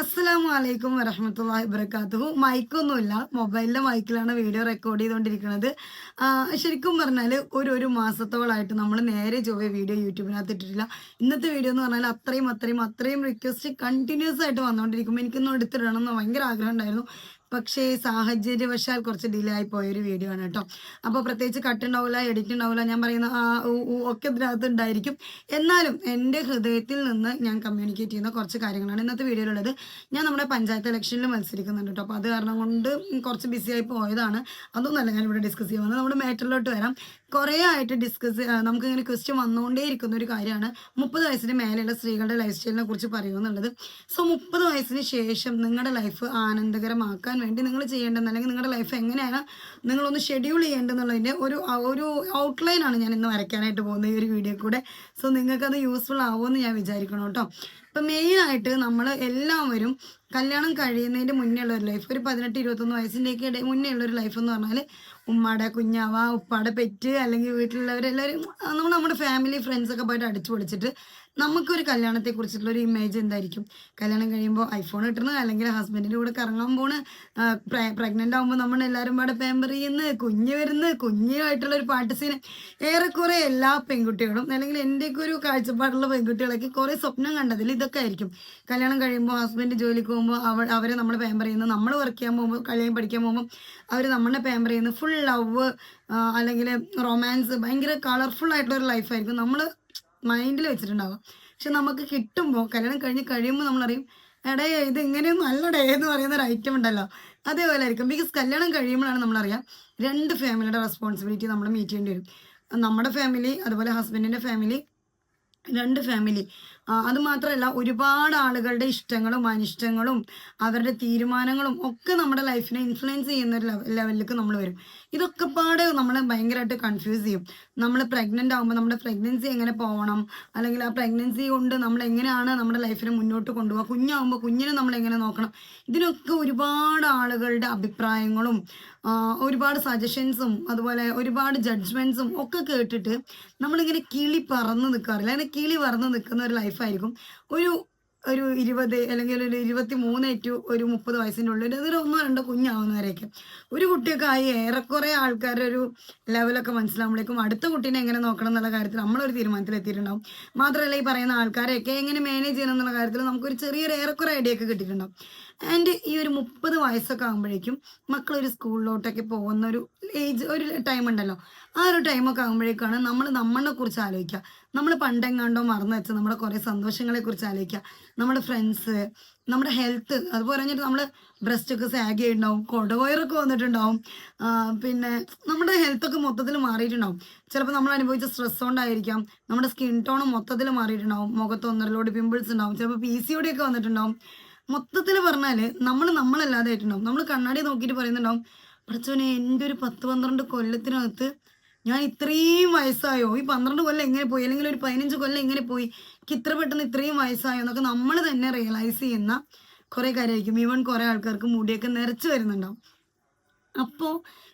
അസ്സലാമു അലൈക്കും വരഹമത്തല്ലാഹി വബർക്കാത്തു മൈക്കൊന്നുമില്ല. മൊബൈലിലെ മൈക്കിലാണ് വീഡിയോ റെക്കോർഡ് ചെയ്തുകൊണ്ടിരിക്കുന്നത്. ശരിക്കും പറഞ്ഞാൽ ഒരു ഒരു മാസത്തോളായിട്ട് നമ്മൾ നേരെ ചൊവ്വ വീഡിയോ യൂട്യൂബിനകത്ത് ഇട്ടിട്ടില്ല. ഇന്നത്തെ വീഡിയോ എന്ന് പറഞ്ഞാൽ അത്രയും അത്രയും അത്രയും റിക്വസ്റ്റ് കണ്ടിന്യൂസ് ആയിട്ട് വന്നുകൊണ്ടിരിക്കുമ്പോൾ എനിക്കൊന്നും എടുത്തിടണം എന്ന് ഭയങ്കര ആഗ്രഹം ഉണ്ടായിരുന്നു. പക്ഷേ സാഹചര്യവശാൽ കുറച്ച് ഡിലേ ആയി പോയ ഒരു വീഡിയോ ആണ് കേട്ടോ. അപ്പോൾ പ്രത്യേകിച്ച് കട്ട് ഉണ്ടാവില്ല എഡിറ്റ് ഉണ്ടാവില്ല ഞാൻ പറയുന്ന ആ ഒക്കെ ഇതിനകത്ത് ഉണ്ടായിരിക്കും. എന്നാലും എന്റെ ഹൃദയത്തിൽ നിന്ന് ഞാൻ കമ്മ്യൂണിക്കേറ്റ് ചെയ്യുന്ന കുറച്ച് കാര്യങ്ങളാണ് ഇന്നത്തെ വീഡിയോയിലുള്ളത്. ഞാൻ നമ്മുടെ പഞ്ചായത്ത് ഇലക്ഷനിൽ മത്സരിക്കുന്നുണ്ട് കേട്ടോ. അപ്പോൾ അത് കാരണം കൊണ്ട് കുറച്ച് ബിസി ആയി പോയതാണ്. അതൊന്നല്ല ഞാൻ ഇവിടെ ഡിസ്കസ് ചെയ്യുന്നത് നമ്മുടെ മാറ്ററിലോട്ട് വരാം. കുറേ ആയിട്ട് ഡിസ്കസ് നമുക്ക് ഇങ്ങനെ ക്വസ്റ്റ്യൻ വന്നുകൊണ്ടേ ഇരിക്കുന്ന ഒരു കാര്യമാണ്. മുപ്പത് വയസ്സിന് മേലെയുള്ള സ്ത്രീകളുടെ ലൈഫ് സ്റ്റൈലിനെ കുറിച്ച് പറയുമെന്നുള്ളത് സോ മുപ്പത് വയസ്സിന് ശേഷം നിങ്ങളുടെ ലൈഫ് ആനന്ദകരമാക്കാൻ വേണ്ടി നിങ്ങൾ ചെയ്യേണ്ടതെന്ന് അല്ലെങ്കിൽ നിങ്ങളുടെ ലൈഫ് എങ്ങനെയാണ് നിങ്ങളൊന്ന് ഷെഡ്യൂൾ ചെയ്യേണ്ടതെന്നുള്ളതിന്റെ ഒരു ഒരു ഔട്ട്ലൈനാണ് ഞാൻ ഇന്ന് വരയ്ക്കാനായിട്ട് പോകുന്നത് ഈ ഒരു വീഡിയോ കൂടെ. സോ നിങ്ങൾക്കത് യൂസ്ഫുൾ ആവുമെന്ന് ഞാൻ വിചാരിക്കണം കേട്ടോ. ഇപ്പം മെയിനായിട്ട് നമ്മൾ എല്ലാവരും കല്യാണം കഴിയുന്നതിന്റെ മുന്നേ ഉള്ള ഒരു ലൈഫ് ഒരു പതിനെട്ട് ഇരുപത്തൊന്ന് വയസ്സിന്റെയൊക്കെ ഇടയിൽ മുന്നേ ഉള്ള ഒരു ലൈഫ് എന്ന് പറഞ്ഞാൽ ഉമ്മാടെ കുഞ്ഞാവ ഉപ്പാടെ പെറ്റ് അല്ലെങ്കിൽ വീട്ടിലുള്ളവരെല്ലാവരും നമ്മൾ നമ്മുടെ ഫാമിലി ഫ്രണ്ട്സൊക്കെ പോയിട്ട് അടിച്ചു പൊളിച്ചിട്ട് നമുക്കൊരു കല്യാണത്തെ കുറിച്ചിട്ടുള്ള ഒരു ഇമേജ് എന്തായിരിക്കും? കല്യാണം കഴിയുമ്പോൾ ഐഫോൺ കിട്ടുന്നത് അല്ലെങ്കിൽ ഹസ്ബൻഡിന്റെ കൂടെ കറങ്ങാൻ പോണ് പ്രഗ്നന്റ് ആകുമ്പോൾ നമ്മൾ എല്ലാവരും പാടെ പേമ്പർ ചെയ്യുന്നത് കുഞ്ഞ് വരുന്നത് കുഞ്ഞുമായിട്ടുള്ള ഒരു പാട്ട് സീന് ഏറെക്കുറെ എല്ലാ പെൺകുട്ടികളും അല്ലെങ്കിൽ എന്റെയൊക്കെ ഒരു കാഴ്ചപ്പാടുള്ള പെൺകുട്ടികളൊക്കെ കുറേ സ്വപ്നം കണ്ടതിൽ ഇതൊക്കെ ആയിരിക്കും. കല്യാണം കഴിയുമ്പോൾ ഹസ്ബൻഡ് ജോലിക്ക് പോകുമ്പോൾ അവ അവരെ നമ്മൾ പേമ്പർ ചെയ്യുന്നത് നമ്മൾ വർക്ക് ചെയ്യാൻ പോകുമ്പോൾ കല്യാണം പഠിക്കാൻ പോകുമ്പോൾ അവർ നമ്മളെ പേമ്പർ ചെയ്യുന്നത് ഫുൾ ലവ് അല്ലെങ്കിൽ റൊമാൻസ് ഭയങ്കര കളർഫുൾ ആയിട്ടുള്ള ഒരു ലൈഫായിരിക്കും നമ്മൾ മൈൻഡിൽ വെച്ചിട്ടുണ്ടാവും. പക്ഷെ നമുക്ക് കിട്ടുമ്പോൾ കല്യാണം കഴിഞ്ഞ് കഴിയുമ്പോൾ നമ്മളറിയും എടേ ഇത് ഇങ്ങനെയൊന്നും ഡേ എന്ന് പറയുന്ന ഒരു ഐറ്റം ഉണ്ടല്ലോ. അതേപോലെ ആയിരിക്കും. ബിക്കോസ് കല്യാണം കഴിയുമ്പോഴാണ് നമ്മളറിയാം രണ്ട് ഫാമിലിയുടെ റെസ്പോൺസിബിലിറ്റി നമ്മൾ മീറ്റ് ചെയ്യേണ്ടി വരും. നമ്മുടെ ഫാമിലി അതുപോലെ ഹസ്ബൻഡിന്റെ ഫാമിലി രണ്ട് ഫാമിലി അത് മാത്രമല്ല ഒരുപാട് ആളുകളുടെ ഇഷ്ടങ്ങളും അനിഷ്ടങ്ങളും അവരുടെ തീരുമാനങ്ങളും ഒക്കെ നമ്മുടെ ലൈഫിനെ ഇൻഫ്ലുവൻസ് ചെയ്യുന്ന ഒരു ലെവലിലേക്ക് നമ്മൾ വരും. ഇതൊക്കെ പാട് നമ്മളെ ഭയങ്കരമായിട്ട് കൺഫ്യൂസ് ചെയ്യും. നമ്മൾ പ്രഗ്നന്റ് ആകുമ്പോൾ നമ്മുടെ പ്രഗ്നൻസി എങ്ങനെ പോകണം അല്ലെങ്കിൽ ആ പ്രഗ്നൻസി കൊണ്ട് നമ്മൾ എങ്ങനെയാണ് നമ്മുടെ ലൈഫിനെ മുന്നോട്ട് കൊണ്ടുപോകുക കുഞ്ഞാകുമ്പോൾ കുഞ്ഞിനെ നമ്മൾ എങ്ങനെ നോക്കണം? ഇതിനൊക്കെ ഒരുപാട് ആളുകളുടെ അഭിപ്രായങ്ങളും ഒരുപാട് സജഷൻസും അതുപോലെ ഒരുപാട് ജഡ്ജ്മെൻസും ഒക്കെ കേട്ടിട്ട് നമ്മളിങ്ങനെ കിളി പറന്ന് നിൽക്കാറില്ല അങ്ങനെ കിളി പറന്ന് നിൽക്കുന്ന ഒരു ലൈഫായിരിക്കും ഒരു ഒരു ഇരുപത് അല്ലെങ്കിൽ ഒരു ഇരുപത്തി മൂന്ന് ടു ഒരു മുപ്പത് വയസ്സിന്റെ ഉള്ളിൽ അതൊരു ഒന്നോ രണ്ടോ കുഞ്ഞാവുന്നവരെയൊക്കെ ഒരു കുട്ടിയൊക്കെ ആയി ഏറെക്കുറെ ആൾക്കാരുടെ ഒരു ലെവലൊക്കെ മനസ്സിലാകുമ്പോഴേക്കും അടുത്ത കുട്ടീനെ എങ്ങനെ നോക്കണം എന്നുള്ള കാര്യത്തിൽ നമ്മളൊരു തീരുമാനത്തിൽ എത്തിയിട്ടുണ്ടാവും മാത്രമല്ല ഈ പറയുന്ന ആൾക്കാരെയൊക്കെ എങ്ങനെ മാനേജ് ചെയ്യണം എന്നുള്ള കാര്യത്തിൽ നമുക്കൊരു ചെറിയൊരു ഏറെക്കുറെ ഐഡിയ ഒക്കെ കിട്ടിയിട്ടുണ്ടാവും. ആൻഡ് ഈ ഒരു മുപ്പത് വയസ്സൊക്കെ ആകുമ്പോഴേക്കും മക്കൾ ഒരു സ്കൂളിലോട്ടൊക്കെ പോകുന്ന ഒരു ഏജ് ഒരു ടൈം ഉണ്ടല്ലോ. ആ ഒരു ടൈമൊക്കെ ആകുമ്പോഴേക്കാണ് നമ്മൾ നമ്മളെ കുറിച്ച് ആലോചിക്കുക. നമ്മൾ പണ്ടെങ്ങാണ്ടോ മറന്നു വെച്ച നമ്മുടെ കുറേ സന്തോഷങ്ങളെ കുറിച്ച് ആലോചിക്കുക. നമ്മുടെ ഫ്രണ്ട്സ് നമ്മുടെ ഹെൽത്ത് അതുപോലെ പറഞ്ഞിട്ട് നമ്മൾ ബ്രസ്റ്റൊക്കെ സാഗ് ചെയ്യുന്നുണ്ടാവും കൊടവയറൊക്കെ വന്നിട്ടുണ്ടാവും. പിന്നെ നമ്മുടെ ഹെൽത്തൊക്കെ മൊത്തത്തിൽ മാറിയിട്ടുണ്ടാവും. ചിലപ്പോൾ നമ്മൾ അനുഭവിച്ച സ്ട്രെസ് കൊണ്ടായിരിക്കാം. നമ്മുടെ സ്കിൻ ടോൺ മൊത്തത്തിൽ മാറിയിട്ടുണ്ടാവും. മുഖത്ത് ഒന്നരലോട് പിമ്പിൾസ് ഉണ്ടാവും. ചിലപ്പോൾ പി സി ഒക്കെ വന്നിട്ടുണ്ടാവും. മൊത്തത്തിൽ പറഞ്ഞാൽ നമ്മൾ നമ്മളല്ലാതെ ആയിട്ടുണ്ടാവും നമ്മൾ കണ്ണാടി നോക്കിയിട്ട് പറയുന്നുണ്ടാവും പഠിച്ചവനെ എന്റെ ഒരു പത്ത് പന്ത്രണ്ട് കൊല്ലത്തിനകത്ത് ഞാൻ ഇത്രയും വയസ്സായോ? ഈ പന്ത്രണ്ട് കൊല്ലം എങ്ങനെ പോയി? അല്ലെങ്കിൽ ഒരു പതിനഞ്ച് കൊല്ലം എങ്ങനെ പോയി? എനിക്ക് ഇത്ര പെട്ടെന്ന് ഇത്രയും വയസ്സായോ? എന്നൊക്കെ നമ്മൾ തന്നെ റിയലൈസ് ചെയ്യുന്ന കുറേ കാര്യമായിരിക്കും. ഈവൻ കുറേ ആൾക്കാർക്ക് മുടിയൊക്കെ നിറച്ച് വരുന്നുണ്ടാവും. അപ്പോൾ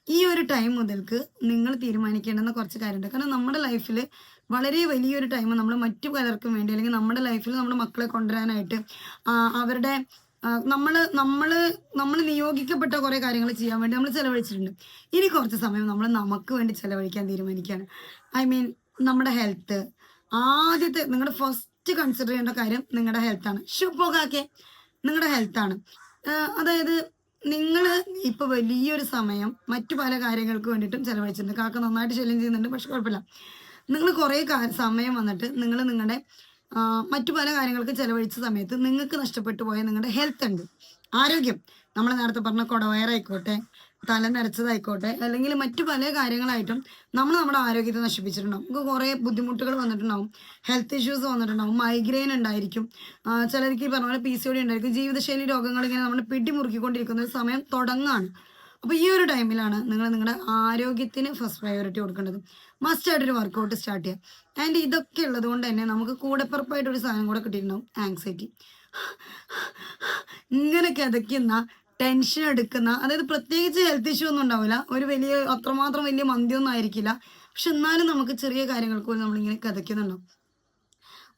ഈ ഒരു ടൈം മുതൽക്ക് നിങ്ങൾ തീരുമാനിക്കേണ്ടുന്ന കുറച്ച് കാര്യമുണ്ട്. കാരണം നമ്മുടെ ലൈഫിൽ വളരെ വലിയൊരു ടൈം നമ്മൾ മറ്റു പലർക്കും വേണ്ടി അല്ലെങ്കിൽ നമ്മുടെ ലൈഫിൽ നമ്മുടെ മക്കളെ കൊണ്ടുവരാനായിട്ട് അവരുടെ നമ്മൾ നമ്മൾ നമ്മൾ നിയോഗിക്കപ്പെട്ട കുറേ കാര്യങ്ങൾ ചെയ്യാൻ വേണ്ടി നമ്മൾ ചിലവഴിച്ചിട്ടുണ്ട്. ഇനി കുറച്ച് സമയം നമ്മൾ നമുക്ക് വേണ്ടി ചിലവഴിക്കാൻ തീരുമാനിക്കുകയാണ്. ഐ മീൻ നമ്മുടെ ഹെൽത്ത് ആദ്യത്തെ നിങ്ങളുടെ ഫസ്റ്റ് കൺസിഡർ ചെയ്യേണ്ട കാര്യം നിങ്ങളുടെ ഹെൽത്താണ് ഷുപ്പോകാക്കെ നിങ്ങളുടെ ഹെൽത്താണ് അതായത് നിങ്ങൾ ഇപ്പോൾ വലിയൊരു സമയം മറ്റു പല കാര്യങ്ങൾക്ക് വേണ്ടിയിട്ടും ചിലവഴിച്ചിട്ടുണ്ട്. കാക്ക നന്നായിട്ട് ശല്യം ചെയ്യുന്നുണ്ട് പക്ഷെ കുഴപ്പമില്ല. നിങ്ങൾ കുറേ സമയം വന്നിട്ട് നിങ്ങൾ നിങ്ങളുടെ മറ്റു പല കാര്യങ്ങൾക്ക് ചെലവഴിച്ച സമയത്ത് നിങ്ങൾക്ക് നഷ്ടപ്പെട്ടു പോയ നിങ്ങളുടെ ഹെൽത്ത് ഉണ്ട്. ആരോഗ്യം. നമ്മൾ നേരത്തെ പറഞ്ഞ കുടവയറായിക്കോട്ടെ തല നരച്ചതായിക്കോട്ടെ അല്ലെങ്കിൽ മറ്റു പല കാര്യങ്ങളായിട്ടും നമ്മൾ നമ്മുടെ ആരോഗ്യത്തെ നശിപ്പിച്ചിട്ടുണ്ടാവും. നമുക്ക് കുറേ ബുദ്ധിമുട്ടുകൾ വന്നിട്ടുണ്ടാവും. ഹെൽത്ത് ഇഷ്യൂസ് വന്നിട്ടുണ്ടാവും. മൈഗ്രെയിൻ ഉണ്ടായിരിക്കും. ചിലർക്ക് ഈ പറഞ്ഞ പോലെ പി സി ഒ ഡി ഉണ്ടായിരിക്കും. ജീവിതശൈലി രോഗങ്ങൾ ഇങ്ങനെ നമ്മൾ പിടിമുറുക്കിക്കൊണ്ടിരിക്കുന്ന ഒരു സമയം തുടങ്ങാണ്. അപ്പോൾ ഈ ഒരു ടൈമിലാണ് നിങ്ങൾ നിങ്ങളുടെ ആരോഗ്യത്തിന് ഫസ്റ്റ് പ്രയോറിറ്റി കൊടുക്കേണ്ടത്. മസ്റ്റ് ആയിട്ടൊരു വർക്കൗട്ട് സ്റ്റാർട്ട് ചെയ്യുക. ആൻഡ് ഇതൊക്കെ ഉള്ളത് കൊണ്ട് തന്നെ നമുക്ക് കൂടെ ഒരു സാധനം കൂടെ കിട്ടിയിട്ടുണ്ടാവും. ആങ്സൈറ്റി ഇങ്ങനെ കിതയ്ക്കുന്ന ടെൻഷൻ എടുക്കുന്ന അതായത് പ്രത്യേകിച്ച് ഹെൽത്ത് ഇഷ്യൂ ഒന്നും ഉണ്ടാവില്ല. ഒരു വലിയ അത്രമാത്രം വലിയ മന്തിയൊന്നും ആയിരിക്കില്ല. പക്ഷെ എന്നാലും നമുക്ക് ചെറിയ കാര്യങ്ങൾക്ക് പോലും നമ്മളിങ്ങനെ കിതയ്ക്കുന്നുണ്ടാവും.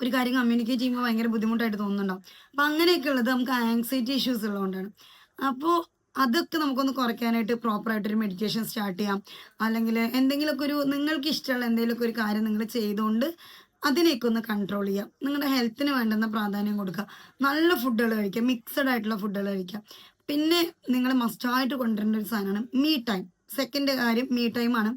ഒരു കാര്യം കമ്മ്യൂണിക്കേറ്റ് ചെയ്യുമ്പോൾ ഭയങ്കര ബുദ്ധിമുട്ടായിട്ട് തോന്നുന്നുണ്ടാവും. അപ്പം അങ്ങനെയൊക്കെ ഉള്ളത് നമുക്ക് ആങ്സൈറ്റി ഇഷ്യൂസ് ഉള്ളതുകൊണ്ടാണ്. അപ്പോൾ അതൊക്കെ നമുക്കൊന്ന് കുറയ്ക്കാനായിട്ട് പ്രോപ്പറായിട്ടൊരു മെഡിറ്റേഷൻ സ്റ്റാർട്ട് ചെയ്യാം. അല്ലെങ്കിൽ എന്തെങ്കിലുമൊക്കെ ഒരു നിങ്ങൾക്ക് ഇഷ്ടമുള്ള എന്തെങ്കിലുമൊക്കെ ഒരു കാര്യം നിങ്ങൾ ചെയ്തുകൊണ്ട് അതിനെയൊക്കെ ഒന്ന് കൺട്രോൾ ചെയ്യാം. നിങ്ങളുടെ ഹെൽത്തിന് വേണ്ടുന്ന പ്രാധാന്യം കൊടുക്കുക. നല്ല ഫുഡുകൾ കഴിക്കുക. മിക്സഡ് ആയിട്ടുള്ള ഫുഡുകൾ കഴിക്കുക. പിന്നെ നിങ്ങൾ മസ്റ്റായിട്ട് കൊണ്ടുവരേണ്ട ഒരു സാധനമാണ് മീ ടൈം സെക്കൻഡ് കാര്യം മീ ടൈമാണ്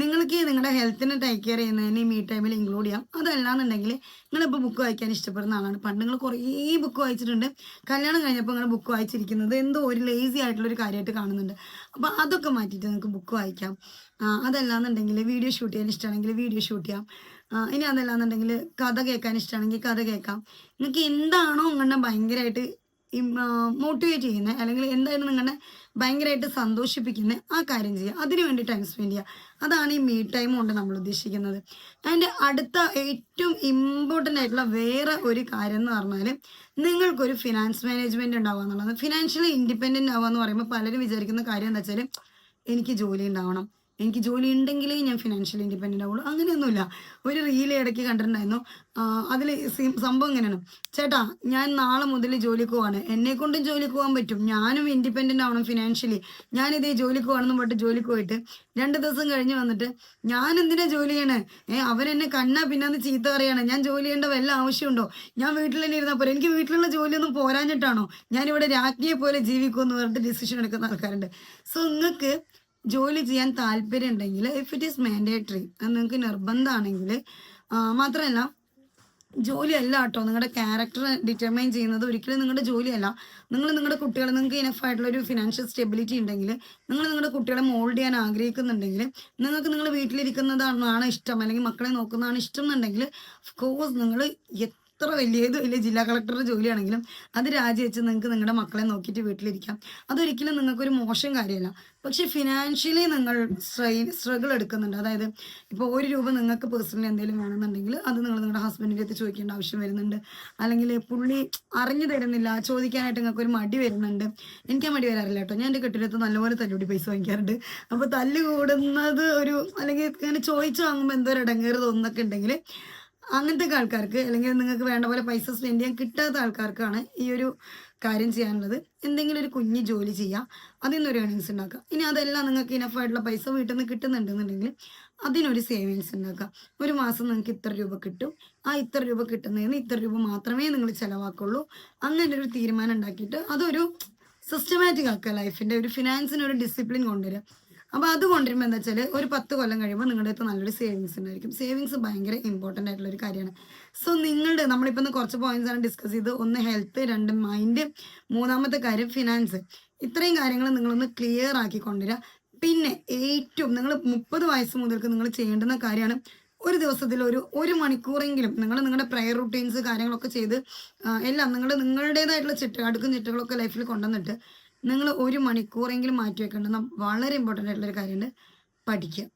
നിങ്ങൾക്ക് നിങ്ങളുടെ ഹെൽത്തിനെ ടേക്ക് കെയർ ചെയ്യുന്നതിന് മീ ടൈമിൽ ഇൻക്ലൂഡ് ചെയ്യാം. അതല്ലാന്നുണ്ടെങ്കിൽ നിങ്ങളിപ്പോൾ ബുക്ക് വായിക്കാൻ ഇഷ്ടപ്പെടുന്ന ആളാണ്. പണ്ട് നിങ്ങൾ കുറേ ബുക്ക് വായിച്ചിട്ടുണ്ട്. കല്യാണം കഴിഞ്ഞപ്പോൾ നിങ്ങൾ ബുക്ക് വായിച്ചിരിക്കുന്നത് എന്തോ ഒരു ലേസി ആയിട്ടുള്ളൊരു കാര്യമായിട്ട് കാണുന്നുണ്ട്. അപ്പോൾ അതൊക്കെ മാറ്റിയിട്ട് നിങ്ങൾക്ക് ബുക്ക് വായിക്കാം. അതല്ലാന്നുണ്ടെങ്കിൽ വീഡിയോ ഷൂട്ട് ചെയ്യാൻ ഇഷ്ടമാണെങ്കിൽ വീഡിയോ ഷൂട്ട് ചെയ്യാം. ഇനി അതല്ലാന്നുണ്ടെങ്കിൽ കഥ കേൾക്കാൻ ഇഷ്ടമാണെങ്കിൽ കഥ കേൾക്കാം. നിങ്ങൾക്ക് എന്താണോ നിങ്ങളുടെ ഭയങ്കരമായിട്ട് മോട്ടിവേറ്റ് ചെയ്യുന്ന അല്ലെങ്കിൽ എന്തായാലും നിങ്ങളെ ഭയങ്കരമായിട്ട് സന്തോഷിപ്പിക്കുന്ന ആ കാര്യം ചെയ്യുക. അതിനു വേണ്ടി ടൈം സ്പെൻഡ് ചെയ്യുക. അതാണ് ഈ മീ ടൈം കൊണ്ട് നമ്മൾ ഉദ്ദേശിക്കുന്നത്. അതിന്റെ അടുത്ത ഏറ്റവും ഇമ്പോർട്ടന്റ് ആയിട്ടുള്ള വേറെ ഒരു കാര്യം എന്ന് പറഞ്ഞാൽ നിങ്ങൾക്കൊരു ഫിനാൻസ് മാനേജ്മെന്റ് ഉണ്ടാവുക എന്നുള്ളത്. ഫിനാൻഷ്യലി ഇൻഡിപെൻഡന്റ് ആവുക എന്ന് പറയുമ്പോൾ പലരും വിചാരിക്കുന്ന കാര്യം എന്താ വെച്ചാൽ എനിക്ക് ജോലി ഉണ്ടാവണം. എനിക്ക് ജോലി ഉണ്ടെങ്കിലേ ഞാൻ ഫിനാൻഷ്യലി ഇൻഡിപെൻഡന്റ് ആവുള്ളൂ. അങ്ങനെയൊന്നുമില്ല. ഒരു റീൽ ഇടയ്ക്ക് കണ്ടിട്ടുണ്ടായിരുന്നു. അതിൽ സംഭവം ഇങ്ങനെയാണ് ചേട്ടാ ഞാൻ നാളെ മുതൽ ജോലിക്ക് പോവാണ്. എന്നെ കൊണ്ടും ജോലിക്ക് പോകാൻ പറ്റും. ഞാനും ഇൻഡിപെൻഡന്റ് ആവണം ഫിനാൻഷ്യലി ഞാനിതേ ജോലിക്ക് പോകണമെന്ന് പറഞ്ഞിട്ട് ജോലിക്ക് പോയിട്ട് രണ്ട് ദിവസം കഴിഞ്ഞ് വന്നിട്ട് ഞാൻ എന്തിനാ ജോലി ചെയ്യണേ? ഏഹ് അവരെന്നെ കണ്ണാ പിന്നാന്ന് ചീത്ത പറയുകയാണ് ഞാൻ ജോലി ചെയ്യേണ്ട വല്ല ആവശ്യമുണ്ടോ? ഞാൻ വീട്ടിൽ തന്നെ ഇരുന്നാൽ പോരെ. എനിക്ക് വീട്ടിലുള്ള ജോലിയൊന്നും പോരാഞ്ഞിട്ടാണോ? ഞാനിവിടെ രാജ്ഞിയെ പോലെ ജീവിക്കുമെന്ന് പറഞ്ഞിട്ട് ഡിസിഷൻ എടുക്കുന്ന ആൾക്കാരുണ്ട്. സോ നിങ്ങൾക്ക് ജോലി ചെയ്യാൻ താല്പര്യം ഉണ്ടെങ്കിൽ ഇഫ് ഇറ്റ് ഈസ് മാൻഡേറ്ററി അത് നിങ്ങൾക്ക് നിർബന്ധമാണെങ്കിൽ മാത്രമല്ല ജോലിയല്ല കേട്ടോ. നിങ്ങളുടെ ക്യാരക്ടർ ഡിറ്റർമൈൻ ചെയ്യുന്നത് ഒരിക്കലും നിങ്ങളുടെ ജോലിയല്ല. നിങ്ങൾ നിങ്ങളുടെ കുട്ടികളെ നിങ്ങൾക്ക് ഇനഫ് ആയിട്ടുള്ള ഒരു ഫിനാൻഷ്യൽ സ്റ്റെബിലിറ്റി ഉണ്ടെങ്കിൽ നിങ്ങൾ നിങ്ങളുടെ കുട്ടികളെ മോൾഡ് ചെയ്യാൻ ആഗ്രഹിക്കുന്നുണ്ടെങ്കിൽ നിങ്ങൾക്ക് നിങ്ങൾ വീട്ടിലിരിക്കുന്നതാണ് ഇഷ്ടം അല്ലെങ്കിൽ മക്കളെ നോക്കുന്നതാണ് ഇഷ്ടം എന്നുണ്ടെങ്കിൽ ഓഫ് കോഴ്സ് നിങ്ങൾ എത്ര വലിയ ഏത് വലിയ ജില്ലാ കളക്ടറുടെ ജോലിയാണെങ്കിലും അത് രാജിവെച്ച് നിങ്ങൾക്ക് നിങ്ങളുടെ മക്കളെ നോക്കിയിട്ട് വീട്ടിലിരിക്കാം. അതൊരിക്കലും നിങ്ങൾക്കൊരു മോശം കാര്യമല്ല. പക്ഷെ ഫിനാൻഷ്യലി നിങ്ങൾ സ്ട്രെയിൻ സ്ട്രഗിൾ എടുക്കുന്നുണ്ട്. അതായത് ഇപ്പോൾ ഒരു രൂപ നിങ്ങൾക്ക് പേഴ്സണലി എന്തെങ്കിലും വേണമെന്നുണ്ടെങ്കിൽ അത് നിങ്ങൾ നിങ്ങളുടെ ഹസ്ബൻഡിന്റെ അടുത്ത് ചോദിക്കേണ്ട ആവശ്യം വരുന്നുണ്ട്. അല്ലെങ്കിൽ പുള്ളി അറിഞ്ഞു തരുന്നില്ല ചോദിക്കാനായിട്ട് നിങ്ങൾക്ക് ഒരു മടി വരുന്നുണ്ട്. എനിക്ക് ആ മടി വരാറില്ല കേട്ടോ. ഞാൻ എന്റെ കെട്ടിടത്ത് നല്ലപോലെ തല്ലുകൂടി പൈസ വാങ്ങിക്കാറുണ്ട്. അപ്പോൾ തല്ല് കൂടുന്നത് ഒരു അല്ലെങ്കിൽ ഇങ്ങനെ ചോദിച്ചു വാങ്ങുമ്പോൾ എന്തോ ഒരു ഇടങ്ങേറ് തോന്നുന്നൊക്കെ ഉണ്ടെങ്കിൽ അങ്ങനത്തെ ആൾക്കാർക്ക് അല്ലെങ്കിൽ നിങ്ങൾക്ക് വേണ്ട പോലെ പൈസ സ്പെൻഡ് ചെയ്യാൻ കിട്ടാത്ത ആൾക്കാർക്കാണ് ഈ ഒരു കാര്യം ചെയ്യാനുള്ളത്. എന്തെങ്കിലും ഒരു കുഞ്ഞ് ജോലി ചെയ്യുക അതിൽ നിന്നൊരു ഏണിങ്സ് ഉണ്ടാക്കുക ഇനി അതെല്ലാം നിങ്ങൾക്ക് ഇനഫ് ആയിട്ടുള്ള പൈസ വീട്ടിൽ നിന്ന് കിട്ടുന്നുണ്ടെന്നുണ്ടെങ്കിൽ അതിനൊരു സേവിങ്സ് ഉണ്ടാക്കുക ഒരു മാസം നിങ്ങൾക്ക് ഇത്ര രൂപ കിട്ടും. ആ ഇത്ര രൂപ കിട്ടുന്നതിന് ഇത്ര രൂപ മാത്രമേ നിങ്ങൾ ചിലവാക്കുള്ളൂ. അങ്ങനെ ഒരു തീരുമാനം ഉണ്ടാക്കിയിട്ട് അതൊരു സിസ്റ്റമാറ്റിക് ആക്കുക ലൈഫിന്റെ ഒരു ഫിനാൻസിന് ഒരു ഡിസിപ്ലിൻ കൊണ്ടുവരിക. അപ്പോൾ അത് കൊണ്ടുവരുമ്പോൾ എന്താ വെച്ചാൽ ഒരു പത്ത് കൊല്ലം കഴിയുമ്പോൾ നിങ്ങളുടെ അടുത്ത് നല്ലൊരു സേവിങ്സ് ഉണ്ടായിരിക്കും. സേവിങ്സ് ഭയങ്കര ഇമ്പോർട്ടന്റ് ആയിട്ടുള്ള ഒരു കാര്യമാണ്. സോ നിങ്ങളുടെ നമ്മളിപ്പോൾ കുറച്ച് പോയിന്റ്സ് ആണ് ഡിസ്കസ് ചെയ്ത്. ഒന്ന് ഹെൽത്ത് രണ്ട് മൈൻഡ് മൂന്നാമത്തെ കാര്യം ഫിനാൻസ് ഇത്രയും കാര്യങ്ങൾ നിങ്ങളൊന്ന് ക്ലിയർ ആക്കി കൊണ്ടുവരിക. പിന്നെ ഏറ്റവും നിങ്ങൾ മുപ്പത് വയസ്സ് മുതൽക്ക് നിങ്ങൾ ചെയ്യേണ്ടുന്ന കാര്യമാണ് ഒരു ദിവസത്തിൽ ഒരു ഒരു മണിക്കൂറെങ്കിലും നിങ്ങൾ നിങ്ങളുടെ പ്രയർ റുട്ടീൻസ് കാര്യങ്ങളൊക്കെ ചെയ്ത് എല്ലാം നിങ്ങൾ നിങ്ങളുടേതായിട്ടുള്ള ചിട്ട അടുക്കും ചിട്ടകളൊക്കെ ലൈഫിൽ കൊണ്ടുവന്നിട്ട് നിങ്ങൾ ഒരു മണിക്കൂറെങ്കിലും മാറ്റി വെക്കേണ്ടുന്ന വളരെ ഇമ്പോർട്ടന്റ് ആയിട്ടുള്ള ഒരു കാര്യമുണ്ട്. പഠിക്കുക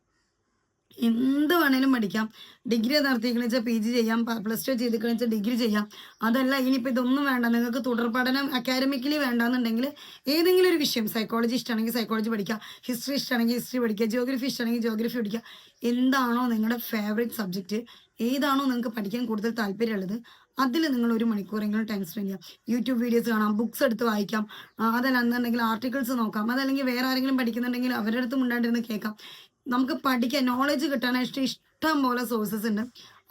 എന്ത് വേണേലും പഠിക്കാം. ഡിഗ്രി നടത്തിക്കണെന്ന് വെച്ചാൽ പി ജി ചെയ്യാം. പ്ലസ് ടു ചെയ്തിക്കണെന്ന് വെച്ചാൽ ഡിഗ്രി ചെയ്യാം. അതല്ല ഇനിയിപ്പോൾ ഇതൊന്നും വേണ്ട. നിങ്ങൾക്ക് തുടർ പഠനം അക്കാഡമിക്കലി വേണ്ടാന്നുണ്ടെങ്കിൽ ഏതെങ്കിലും ഒരു വിഷയം സൈക്കോളജി ഇഷ്ടമാണെങ്കിൽ സൈക്കോളജി പഠിക്കുക ഹിസ്റ്ററി ഇഷ്ടമാണെങ്കിൽ ഹിസ്റ്ററി പഠിക്കുക ജിയോഗ്രഫി ഇഷ്ടമാണെങ്കിൽ ജിയോഗ്രഫി പഠിക്കുക എന്താണോ നിങ്ങളുടെ ഫേവറേറ്റ് സബ്ജക്റ്റ് ഏതാണോ നിങ്ങൾക്ക് പഠിക്കാൻ കൂടുതൽ താല്പര്യമുള്ളത് അതിൽ നിങ്ങൾ ഒരു മണിക്കൂറെങ്കിലും ടൈം സ്പെൻഡ് ചെയ്യാം. യൂട്യൂബ് വീഡിയോസ് കാണാം ബുക്സ് എടുത്ത് വായിക്കാം അതല്ല അതല്ലെന്നുണ്ടെങ്കിൽ ആർട്ടിക്കിൾസ് നോക്കാം അതല്ലെങ്കിൽ വേറെ ആരെങ്കിലും പഠിക്കുന്നുണ്ടെങ്കിൽ അവരുടെ അടുത്ത് മുണ്ടാണ്ടിരുന്ന് കേൾക്കാം. നമുക്ക് പഠിക്കാൻ നോളജ് കിട്ടാനായിട്ട് ഇഷ്ടം പോലെ സോഴ്സസ് ഉണ്ട്.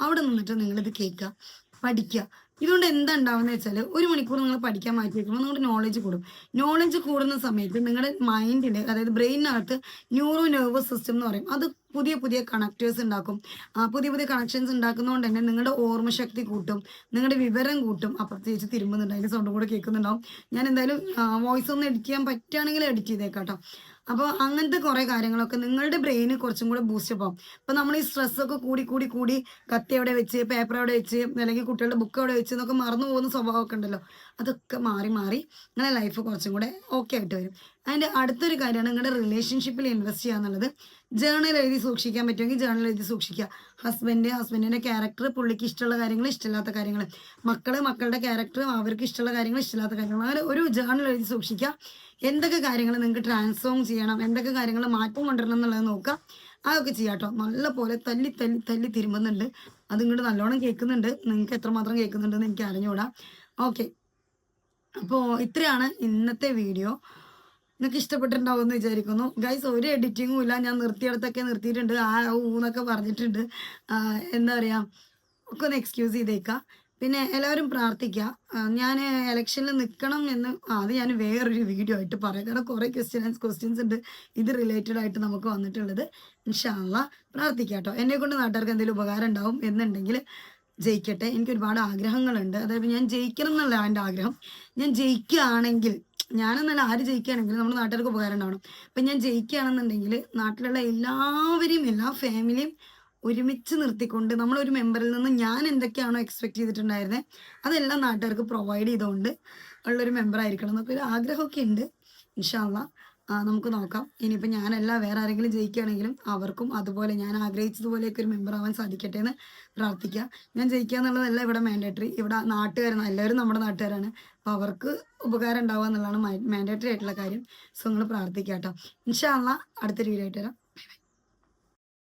അവിടെ നിന്നിട്ട് നിങ്ങളിത് കേൾക്കുക പഠിക്കുക. ഇതുകൊണ്ട് എന്താ ഉണ്ടാവുന്നത് വെച്ചാൽ ഒരു മണിക്കൂർ നിങ്ങൾ പഠിക്കാൻ മാറ്റി വെക്കുമ്പോൾ നിങ്ങളുടെ നോളജ് കൂടും. നോളജ് കൂടുന്ന സമയത്ത് നിങ്ങളുടെ മൈൻഡിൽ അതായത് ബ്രെയിനകത്ത് ന്യൂറോ നെർവസ് സിസ്റ്റം എന്ന് പറയും. അത് പുതിയ പുതിയ കണക്റ്റേഴ്സ് ഉണ്ടാക്കും. പുതിയ പുതിയ കണക്ഷൻസ് ഉണ്ടാക്കുന്നതുകൊണ്ട് തന്നെ നിങ്ങളുടെ ഓർമ്മശക്തി കൂട്ടും. നിങ്ങളുടെ വിവരം കൂട്ടും. അപ്പുറത്ത് ചേച്ചി തിരുമ്പുന്നുണ്ട്. അതിന്റെ സൗണ്ടും കൂടെ കേൾക്കുന്നുണ്ടാവും. ഞാൻ എന്തായാലും വോയിസ് ഒന്ന് എഡിറ്റ് ചെയ്യാൻ പറ്റുകയാണെങ്കിൽ എഡിറ്റ് ചെയ്തേക്കാം കേട്ടോ അപ്പോൾ അങ്ങനത്തെ കുറേ കാര്യങ്ങളൊക്കെ നിങ്ങളുടെ ബ്രെയിന് കുറച്ചും കൂടെ ബൂസ്റ്റ് അപ്പം അപ്പോൾ നമ്മൾ ഈ സ്ട്രെസ്സൊക്കെ കൂടി കൂടി കൂടി കത്തി അവിടെ വെച്ച് പേപ്പർ അവിടെ വെച്ച് അല്ലെങ്കിൽ കുട്ടികളുടെ ബുക്ക് അവിടെ വെച്ച് എന്നൊക്കെ മറന്നു പോകുന്ന സ്വഭാവമൊക്കെ ഉണ്ടല്ലോ. അതൊക്കെ മാറി മാറി നിങ്ങളുടെ ലൈഫ് കുറച്ചും കൂടെ ഓക്കെ ആയിട്ട് വരും. അതിന്റെ അടുത്തൊരു കാര്യമാണ് നിങ്ങളുടെ റിലേഷൻഷിപ്പിൽ ഇൻവെസ്റ്റ് ചെയ്യുക എന്നുള്ളത്. ജേണൽ എഴുതി സൂക്ഷിക്കാൻ പറ്റുമെങ്കിൽ ജേണൽ എഴുതി സൂക്ഷിക്കുക. ഹസ്ബൻഡ് ഹസ്ബൻഡിന്റെ ക്യാരക്ടർ പുള്ളിക്ക് ഇഷ്ടമുള്ള കാര്യങ്ങൾ ഇഷ്ടമില്ലാത്ത കാര്യങ്ങൾ. മക്കൾ മക്കളുടെ ക്യാരക്ടർ അവർക്ക് ഇഷ്ടമുള്ള കാര്യങ്ങൾ ഇഷ്ടമില്ലാത്ത കാര്യങ്ങൾ. അങ്ങനെ ഒരു ജേണൽ എഴുതി സൂക്ഷിക്കുക. എന്തൊക്കെ കാര്യങ്ങൾ നിങ്ങൾക്ക് ട്രാൻസ്ഫോം ചെയ്യണം എന്തൊക്കെ കാര്യങ്ങൾ മാറ്റം കൊണ്ടുവരണം എന്നുള്ളത് നോക്കുക. അതൊക്കെ ചെയ്യാം കേട്ടോ. നല്ല പോലെ തല്ലി തല്ലി തല്ലി തിരുമ്പുന്നുണ്ട്. അത് ഇങ്ങോട്ട് നല്ലോണം കേൾക്കുന്നുണ്ട്. നിങ്ങൾക്ക് എത്രമാത്രം കേൾക്കുന്നുണ്ടെന്ന് എനിക്ക് അറിഞ്ഞുകൂടാ. ഓക്കെ അപ്പോൾ ഇത്രയാണ് ഇന്നത്തെ വീഡിയോ നിങ്ങൾക്ക് ഇഷ്ടപ്പെട്ടിട്ടുണ്ടാവും എന്ന് വിചാരിക്കുന്നു. ഗൈസ് ഒരു എഡിറ്റിങ്ങും ഇല്ല. ഞാൻ നിർത്തിയിടത്തൊക്കെ നിർത്തിയിട്ടുണ്ട്. ആ ഊന്നൊക്കെ പറഞ്ഞിട്ടുണ്ട്. എന്താ പറയുക ഒക്കെ ഒന്ന് എക്സ്ക്യൂസ് ചെയ്തേക്കാം. പിന്നെ എല്ലാവരും പ്രാർത്ഥിക്കുക ഞാൻ ഇലക്ഷനിൽ നിൽക്കണം എന്ന് അത് ഞാൻ വേറൊരു വീഡിയോ ആയിട്ട് പറയാം. കാരണം കുറേ ക്വസ്റ്റ്യൻസ് ക്വസ്റ്റ്യൻസ് ഉണ്ട്. ഇത് റിലേറ്റഡ് ആയിട്ട് നമുക്ക് വന്നിട്ടുള്ളത്. ഇൻഷാല്ല പ്രാർത്ഥിക്കാം കേട്ടോ. എന്നെ കൊണ്ട് നാട്ടുകാർക്ക് എന്തെങ്കിലും ഉപകാരം ഉണ്ടാവും എന്നുണ്ടെങ്കിൽ ജയിക്കട്ടെ. എനിക്ക് ഒരുപാട് ആഗ്രഹങ്ങളുണ്ട്. അതായത് ഞാൻ ജയിക്കണം എന്നുള്ള എന്റെ ആഗ്രഹം. ഞാൻ ജയിക്കുകയാണെങ്കിൽ ഞാനെന്നല്ല ആര് ജയിക്കുകയാണെങ്കിലും നമ്മുടെ നാട്ടുകാർക്ക് ഉപകാരമുണ്ടാവണം. അപ്പം ഞാൻ ജയിക്കുകയാണെന്നുണ്ടെങ്കിൽ നാട്ടിലുള്ള എല്ലാവരെയും എല്ലാ ഫാമിലിയും ഒരുമിച്ച് നിർത്തിക്കൊണ്ട് നമ്മൾ ഒരു മെമ്പറിൽ നിന്ന് ഞാൻ എന്തൊക്കെയാണോ എക്സ്പെക്ട് ചെയ്തിട്ടുണ്ടായിരുന്നത് അതെല്ലാം നാട്ടുകാർക്ക് പ്രൊവൈഡ് ചെയ്തുകൊണ്ട് ഉള്ളൊരു മെമ്പർ ആയിരിക്കണം എന്നൊക്കെ ഒരു ആഗ്രഹമൊക്കെ ഉണ്ട്. ഇൻഷാല്ല നമുക്ക് നോക്കാം. ഇനിയിപ്പോൾ ഞാനല്ല വേറെ ആരെങ്കിലും ജയിക്കുകയാണെങ്കിലും അവർക്കും അതുപോലെ ഞാൻ ആഗ്രഹിച്ചതുപോലെയൊക്കെ ഒരു മെമ്പർ ആവാൻ സാധിക്കട്ടെ എന്ന് പ്രാർത്ഥിക്കുക ഞാൻ ജയിക്കുക എന്നുള്ളതല്ല ഇവിടെ മാൻഡേറ്ററി ഇവിടെ നാട്ടുകാരാണ് എല്ലാവരും നമ്മുടെ നാട്ടുകാരാണ്. അവർക്ക് ഉപകാരം ഉണ്ടാവുക എന്നുള്ളതാണ് മാൻഡേറ്ററി ആയിട്ടുള്ള കാര്യം. സോ നിങ്ങൾ പ്രാർത്ഥിക്കാം കേട്ടോ ഇൻഷാല്ല അടുത്ത വീഡിയോ ആയിട്ട് വരാം.